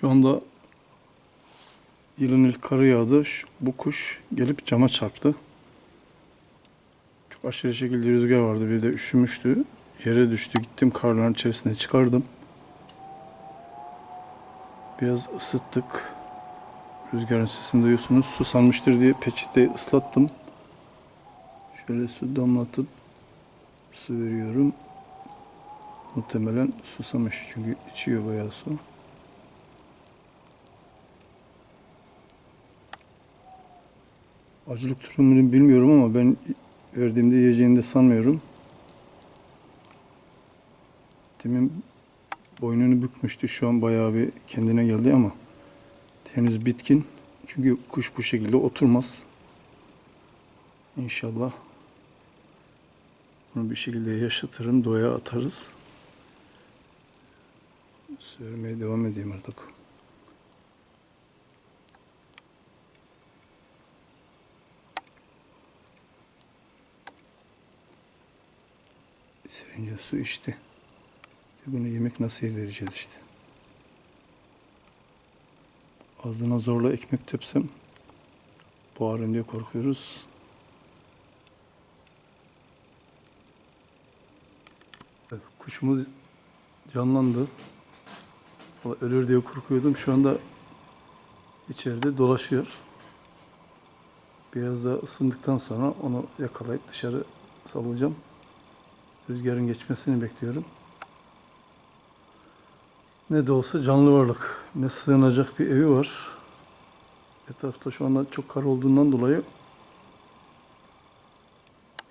Şu anda yılın ilk karı yağdı. Şu- bu kuş gelip cama çarptı. Çok aşırı şekilde rüzgar vardı. Bir de üşümüştü. Yere düştü. Gittim karların içerisine çıkardım. Biraz ısıttık. Rüzgarın sesini duyuyorsunuz. Su sanmıştır diye peçeteyi ıslattım. Şöyle su damlatıp su veriyorum. Muhtemelen susamış çünkü içiyor bayağı su. Acılık durumunu bilmiyorum ama ben verdiğimde yiyeceğini de sanmıyorum. Demin boynunu bükmüştü. Şu an bayağı bir kendine geldi ama henüz bitkin. Çünkü kuş bu şekilde oturmaz. İnşallah bunu bir şekilde yaşatırım, doğaya atarız. Söylemeye devam edeyim artık. Serince su içti. Bunu yemek nasıl yedireceğiz işte. Ağzına zorla ekmek tepsem boğarım diye korkuyoruz. Evet, kuşumuz canlandı. Valla Ölür diye korkuyordum. Şu anda içeride dolaşıyor. Biraz da ısındıktan sonra onu yakalayıp dışarı salacağım. Rüzgarın geçmesini bekliyorum. Ne de olsa canlı varlık. Ne sığınacak bir evi var. Etrafta şu anda çok kar olduğundan dolayı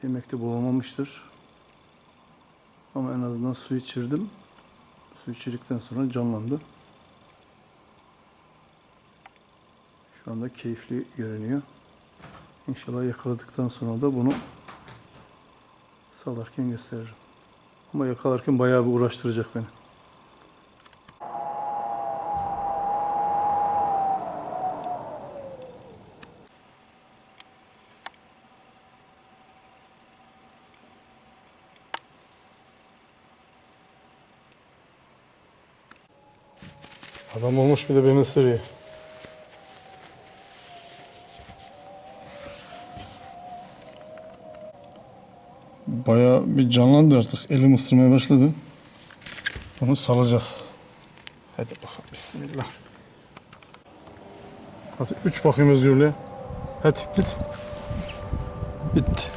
yemekte bulamamıştır. Ama en azından su içirdim. Su içirdikten sonra canlandı. Şu anda keyifli görünüyor. İnşallah yakaladıktan sonra da bunu salarken gösteririm. Ama yakalarken bayağı bir uğraştıracak beni. Adam olmuş bir de beni ısırıyor. Bayağı bir canlandı artık. Elim ısırmaya başladı. Onu salacağız. Hadi bakalım bismillah. Hadi üç bakayım özgürlüğe. Hadi git. Git.